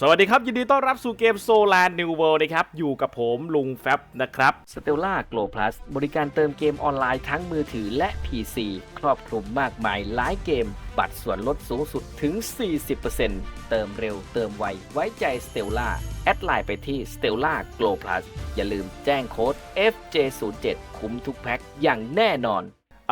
สวัสดีครับ ยินดีต้อนรับสู่เกมโซลานิวเวิลด์นะครับ อยู่กับผมลุงแฟบนะครับ s t e l l a Glow Plus บริการเติมเกมออนไลน์ทั้งมือถือและ PC ครอบคลุมมากมายหลายเกม บัตรส่วนลดสูงสุดถึง 40%เติมเร็วเติมไว ไว้ใจ Stella แอดไลน์ไปที่ Stella Glow Plus อย่าลืมแจ้งโค้ด FJ07 คุ้มทุกแพ็คอย่างแน่นอน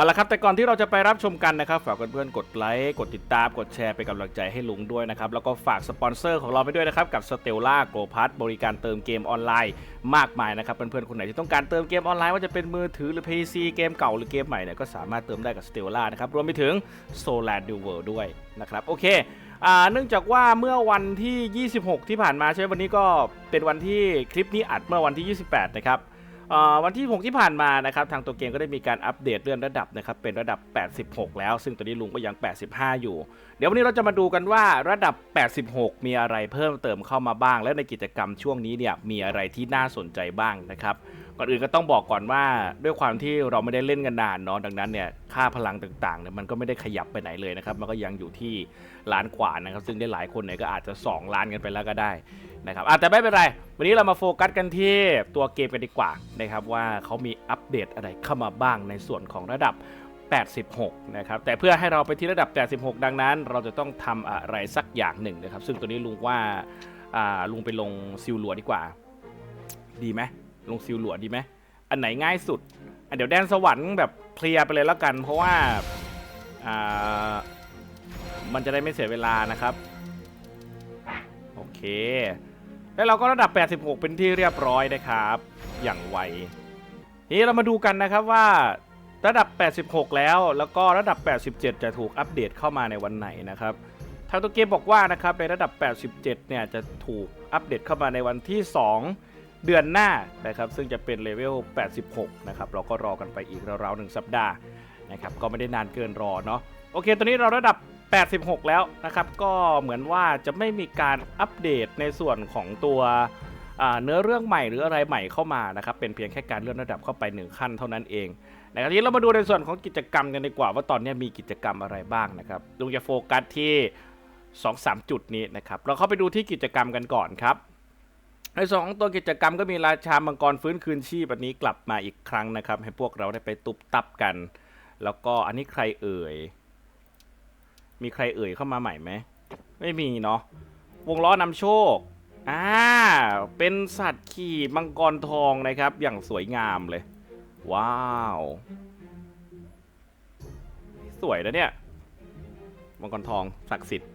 เอาละครับแต่ก่อนที่เราจะไปรับชมกันนะครับ ฝากเพื่อนๆกดไลค์กดติดตามกดแชร์เป็นกำลังใจให้ลุงด้วยนะครับ แล้วก็ฝากสปอนเซอร์ของเราไปด้วยนะครับ กับ Stella g o p a s บริการเติมเกมออนไลน์มากมายนะครับ เพื่อนๆคนไหนที่ต้องการเติมเกมออนไลน์ว่าจะเป็นมือถือหรือ PC เกมเก่าหรือเกมใหม่เนี่ยก็สามารถเติมได้กับ Stella นะครับรวมไปถึง Solar New World ด้วยนะครับโอเคอ่าเนื่องจากว่าเมื่อวันที่ 26 ที่ผ่านมาใช่ไหมวันนี้ก็เป็นวันที่คลิปนี้อัดเมื่อวันที่ 28 นะครับ วันที่ 6 ที่ผ่านมานะครับทางตัวเกมก็ได้มีการอัปเดตเลื่อนระดับนะครับเป็นระดับ 86 แล้ว ซึ่งตอนนี้ลุงก็ยัง 85 อยู่ เดี๋ยววันนี้เราจะมาดูกันว่าระดับ 86 มีอะไรเพิ่มเติมเข้ามาบ้าง และในกิจกรรมช่วงนี้เนี่ยมีอะไรที่น่าสนใจบ้างนะครับ ก่อนอื่นก็ต้องบอกก่อนว่าด้วยความที่เราไม่ได้เล่นกันนานเนาะดังนั้นเนี่ยค่าพลังต่างๆเนี่ยมันก็ไม่ได้ขยับไปไหนเลยนะครับมันก็ยังอยู่ที่ล้านกว่านะครับซึ่งได้หลายคนเนี่ยก็อาจจะ 2 ล้านกันไปแล้วก็ได้นะครับอะแต่ไม่เป็นไร วันนี้เรามาโฟกัสกันที่ตัวเกมกันดีกว่านะครับว่าเขามีอัปเดตอะไรเข้ามาบ้างในส่วนของระดับ 86 นะครับ แต่เพื่อให้เราไปที่ระดับ 86 ดังนั้น เราจะต้องทำอะไรสักอย่างหนึ่งนะครับ ซึ่งตัวนี้ลุงว่าลุงไปลงซิลลัวดีกว่า ดีไหม ลงซิลหลัวดีไหมอันไหนง่ายสุดอะเดี๋ยวแดนสวรรค์แบบเคลียร์ไปเลยแล้วกัน เพราะว่าอ่ามันจะได้ไม่เสียเวลานะครับ โอเค แล้วเราก็ระดับ 86 เป็นที่เรียบร้อยนะครับ อย่างไวทีนี้เรามาดูกันนะครับว่าระดับ 86 แล้ว แล้วก็ระดับ 87 จะถูกอัปเดตเข้ามาในวันไหนนะครับ ทางตัวเกมบอกว่านะครับในระดับ 87 เนี่ยจะถูกอัปเดตเข้ามาในวันที่ 2 เดือนหน้านะครับซึ่งจะเป็นเลเวล 86 นะครับเราก็รอกันไปอีกราวๆหนึ่งสัปดาห์นะครับก็ไม่ได้นานเกินรอเนาะโอเค ตอนนี้เราระดับ 86 แล้วนะครับก็เหมือนว่าจะไม่มีการอัปเดตในส่วนของตัวเนื้อเรื่องใหม่หรืออะไรใหม่เข้ามานะครับเป็นเพียงแค่การเลื่อนระดับเข้าไป 1 ขั้นเท่านั้นเองนะครับทีนี้เรามาดูในส่วนของกิจกรรมกันดีกว่า ว่าตอนนี้มีกิจกรรมอะไรบ้างนะครับลุงจะโฟกัสที่ 2-3 จุดนี้นะครับเราเข้าไปดูที่กิจกรรมกันก่อนครับ ในส่วนของตัวกิจกรรมก็มีราชามังกรฟื้นคืนชีพอันนี้กลับมาอีกครั้งนะครับ ให้พวกเราได้ไปตุบตับกัน แล้วก็อันนี้ใครเอ่ย มีใครเอ่ยเข้ามาใหม่ไหมไม่มีเนาะวงล้อนำโชคอ่าเป็นสัตว์ขี่มังกรทองนะครับ อย่างสวยงามเลย ว้าว สวยนะเนี่ยมังกรทองศักดิ์สิทธิ์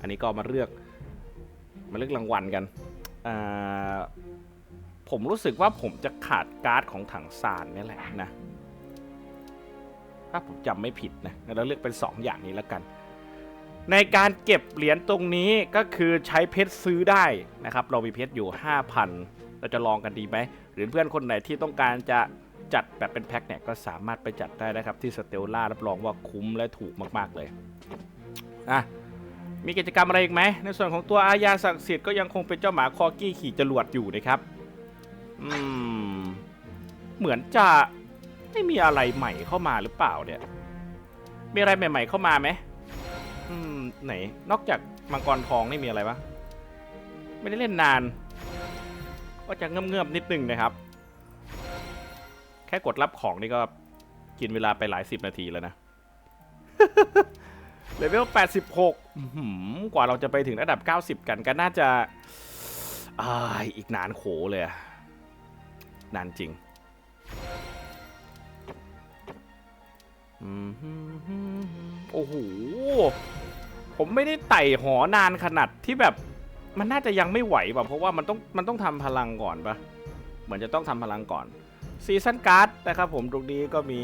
อันนี้ก็มาเลือก มาเลือกรางวัลกันผมรู้สึกว่าผมจะขาดการ์ดของถังซานนี่แหละนะถ้าผมจำไม่ผิดนะเราเลือกเป็น 2 อย่างนี้แล้วกัน ในการเก็บเหรียญตรงนี้ก็คือใช้เพชรซื้อได้นะครับ เรามีเพชรอยู่ 5,000 เราจะลองกันดีไหมหรือเพื่อนคนไหนที่ต้องการจะจัดแบบเป็นแพ็คเนี่ยก็สามารถไปจัดได้นะครับ ที่สเตลล่ารับรองว่าคุ้มและถูกมาก ๆ เลยอะ มีกิจกรรมอะไรอีกไหม ในส่วนของตัวอาญาศักดิ์สิทธิ์ก็ยังคงเป็นเจ้าหมาคอกี้ขี่จรวดอยู่นะครับ อืม เหมือนจะไม่มีอะไรใหม่เข้ามาหรือเปล่าเนี่ย มีอะไรใหม่ ๆ เข้ามาไหม อืม ไหน นอกจากมังกรทองนี่มีอะไรวะไม่ได้เล่นนาน ก็จะเงือบๆนิดนึงนะครับ แค่กดรับของนี่ก็กินเวลาไปหลายสิบนาทีแล้วนะ เลเวล 86 อื้อหือกว่าเราจะไปถึงระดับ 90 กันก็น่าจะอาอีกนานโขเลยอะนานจริงอืมโอ้โห ผมไม่ได้ไต่หอนานขนาดที่แบบมันน่าจะยังไม่ไหวป่ะเพราะว่ามันต้องมันต้องทำพลังก่อนปะเหมือนจะต้องทำพลังก่อนซีซันการ์ดนะครับผมตรงนี้ก็มี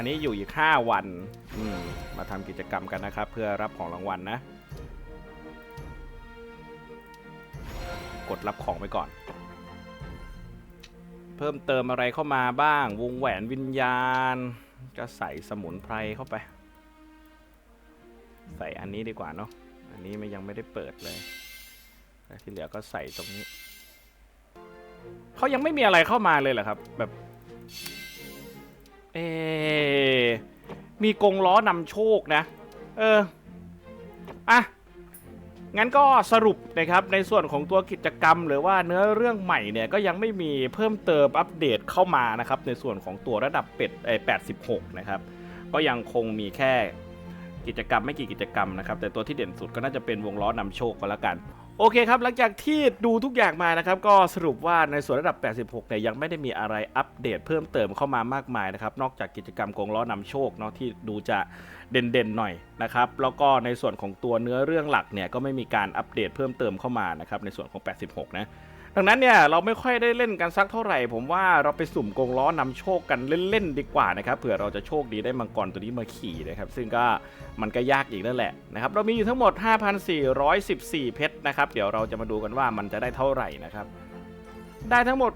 อันนี้อยู่อีก 5 วันอืมมาทำกิจกรรมกันนะครับ เพื่อรับของรางวัลนะ กดรับของไปก่อน เพิ่มเติมอะไรเข้ามาบ้าง วงแหวนวิญญาณ จะใส่สมุนไพรเข้าไป ใส่อันนี้ดีกว่าเนาะอันนี้มันยังไม่ได้เปิดเลยที่เหลือก็ใส่ตรงนี้เขายังไม่มีอะไรเข้ามาเลยเหรอครับ แบบ เอ มีกรงล้อนำโชคนะ เออ อะ งั้นก็สรุปนะครับในส่วนของตัวกิจกรรม หรือว่าเนื้อเรื่องใหม่เนี่ยก็ยังไม่มีเพิ่มเติมอัปเดตเข้ามานะครับ ในส่วนของตัวระดับเป็ดเอ่อ86 นะครับ ก็ยังคงมีแค่กิจกรรมไม่กี่กิจกรรมนะครับ แต่ตัวที่เด่นสุดก็น่าจะเป็นวงล้อนำโชคก็แล้วกัน โอเคครับ หลังจากที่ดูทุกอย่างมานะครับ ก็สรุปว่าในส่วนระดับ 86 เนี่ยยังไม่ได้มีอะไรอัปเดตเพิ่มเติมเข้ามามากมายนะครับ นอกจากกิจกรรมกงล้อนำโชคเนาะที่ดูจะเด่นๆหน่อยนะครับ แล้วก็ในส่วนของตัวเนื้อเรื่องหลักเนี่ยก็ไม่มีการอัปเดตเพิ่มเติมเข้ามานะครับในส่วนของ 86 นะ ดังนั้นเนี่ยเราไม่ค่อยได้เล่นกันสักเท่าไหร่ ผมว่าเราไปสุ่มกงล้อนำโชคกันเล่นๆดีกว่านะครับเผื่อเราจะโชคดีได้มังกรตัวนี้มาขี่นะครับซึ่งก็มันก็ยากอีกนั่นแหละนะครับเรามีอยู่ทั้งหมด 5,414 เพชรนะครับเดี๋ยวเราจะมาดูกันว่ามันจะได้เท่าไหร่นะครับได้ทั้งหมด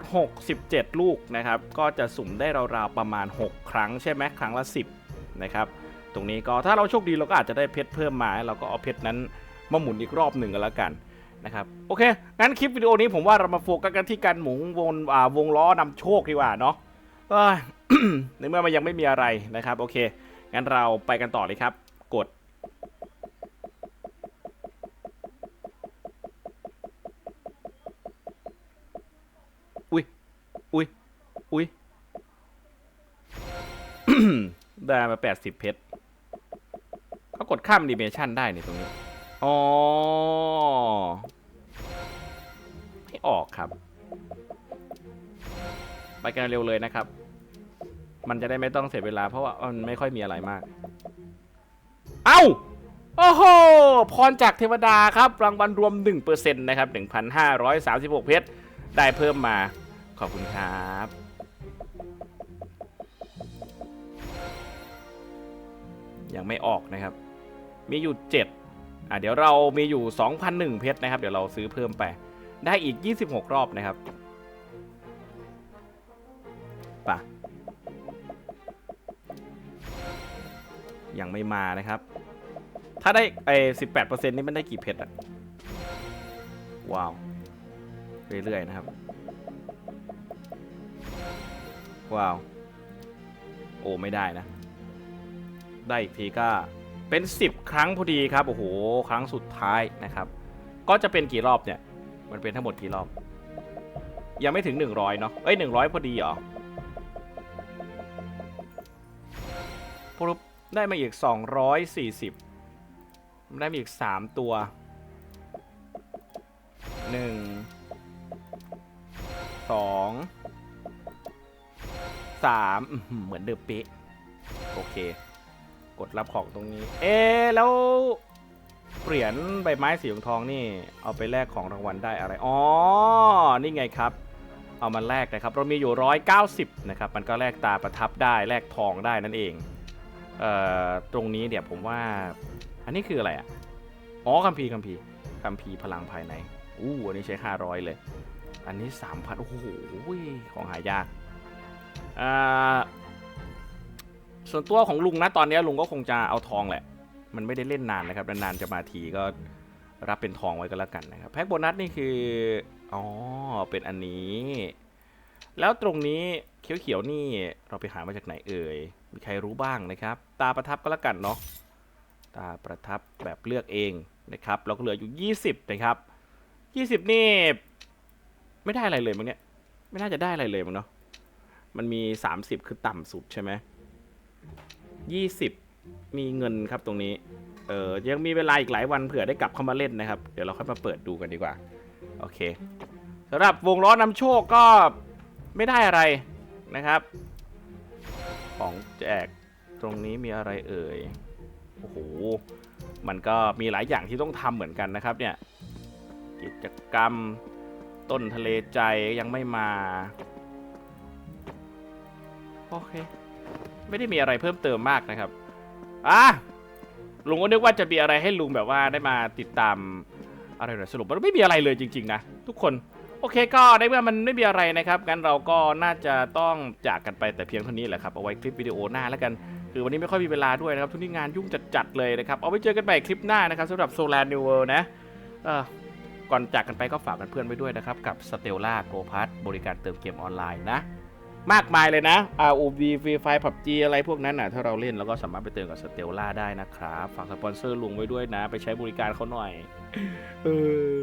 67 ลูกนะครับ ก็จะสุ่มได้ราวๆประมาณ 6 ครั้งใช่ไหมครั้งละ 10 นะครับ ตรงนี้ก็ถ้าเราโชคดีเราก็อาจจะได้เพชรเพิ่มมา เราก็เอาเพชรนั้นมาหมุนอีกรอบหนึ่งกันแล้วกัน นะครับโอเค งั้นคลิปวิดีโอนี้ผมว่าเรามาโฟกัสกันที่การหมุนวงอ่าวงล้อนำโชคดีกว่าเนาะในเมื่อมันยังไม่มีอะไรนะครับ โอเค งั้นเราไปกันต่อเลยครับ กด อุ้ยอุ้ยอุ้ยได้มา80เพชรก็กดข้ามดิเมชันได้นี่ตรงนี้ อ๋อ ไม่ออกครับ ไปกันเร็วเลยนะครับ มันจะได้ไม่ต้องเสียเวลาเพราะว่ามันไม่ค่อยมีอะไรมาก เอ้าโอ้โห พรจากเทวดาครับ รางวัลรวม 1%นะครับ 1,536 เพชร ได้เพิ่มมา ขอบคุณครับ ยังไม่ออกนะครับ มีอยู่ 7อะเดี๋ยวเรามีอยู่ 2,001 เพชรนะครับ เดี๋ยวเราซื้อเพิ่มไป ได้อีก 26 รอบนะครับป่ะยังไม่มานะครับ ถ้าได้ไอ้18%นี่มันได้กี่เพชรอะว้าว เรื่อย ๆ นะครับ ว้าว โอ้ ไม่ได้นะ ได้อีกทีก็เป็น 10 ครั้งพอดีครับ โอ้โห ครั้งสุดท้ายนะครับ ก็จะเป็นกี่รอบเนี่ย มันเป็นทั้งหมดกี่รอบ ยังไม่ถึง 100 เนาะเอ้ย100 พอดีเหรอปุ๊บได้มาอีก 240 ได้มาอีก 3 ตัว 1 2 3อื้อหือเหมือนเดิมเป๊ะ โอเค กดรับของตรงนี้ เอ๊แล้ว เหรียญใบไม้สีทองนี่ เอาไปแลกของรางวัลได้อะไร อ๋อ นี่ไงครับ เอามาแลกนะครับ เรามีอยู่ 190 นะครับ มันก็แลกตาประทับได้ แลกทองได้นั่นเอง เอ่อ ตรงนี้เดี๋ยวผมว่า อันนี้คืออะไรอะ อ๋อคัมภีร์คัมภีร์คัมภีร์พลังภายใน อู้ อันนี้ใช้ 500 เลย อันนี้ 3,000 โอ้โห ของหายาก อ่า ส่วนตัวของลุงนะตอนนี้ลุงก็คงจะเอาทองแหละ มันไม่ได้เล่นนานนะครับนานๆจะมาทีก็รับเป็นทองไว้ก็แล้วกันนะครับแพ็กโบนัสนี่คืออ๋อเป็นอันนี้ แล้วตรงนี้เขียวๆนี่เราไปหามาจากไหนเอ่ยมีใครรู้บ้างนะครับ ตาประทับก็แล้วกันเนาะตาประทับแบบเลือกเองนะครับเราก็เหลืออยู่ 20 นะครับ 20 นี่ ไม่ได้อะไรเลยมั้งเนี่ยไม่น่าจะได้อะไรเลยมั้งเนาะมันมี 30 คือต่ำสุดใช่ไหม20 มีเงินครับตรงนี้ เออยังมีเวลาอีกหลายวันเผื่อได้กลับเข้ามาเล่นนะครับ เดี๋ยวเราค่อยมาเปิดดูกันดีกว่า โอเคสำหรับวงล้อนำโชคก็ไม่ได้อะไรนะครับ ของแจกตรงนี้มีอะไรเอ่ย โอ้โห มันก็มีหลายอย่างที่ต้องทำเหมือนกันนะครับเนี่ย กิจกรรมต้นทะเลใจยังไม่มา โอเค ไม่ได้มีอะไรเพิ่มเติมมากนะครับ อะลุงก็นึกว่าจะมีอะไรให้ลุงแบบว่าได้มาติดตามอะไรหน่อยสรุปว่าไม่มีอะไรเลยจริง ๆ นะ ทุกคนโอเคก็ในเมื่อมันไม่มีอะไรนะครับงั้นเราก็น่าจะต้องจากกันไปแต่เพียงเท่านี้แหละครับเอาไว้คลิปวิดีโอหน้าแล้วกันคือวันนี้ไม่ค่อยมีเวลาด้วยนะครับทุกที่งานยุ่งจัดๆเลยนะครับเอาไว้เจอกันใหม่คลิปหน้านะครับสำหรับ Solar New World นะเออก่อนจากกันไปก็ฝากกันเพื่อนๆไว้ด้วยนะครับกับ Stella g o p a s บริการเติมเกมออนไลน์นะ มากมายเลยนะ ROV Free Fire PUBG อะไรพวกนั้นน่ะถ้าเราเล่นเราก็สามารถไปเติมกับสเตลล่าได้นะครับ ฝากสปอนเซอร์ลุงไว้ด้วยนะ ไปใช้บริการเขาหน่อย เออ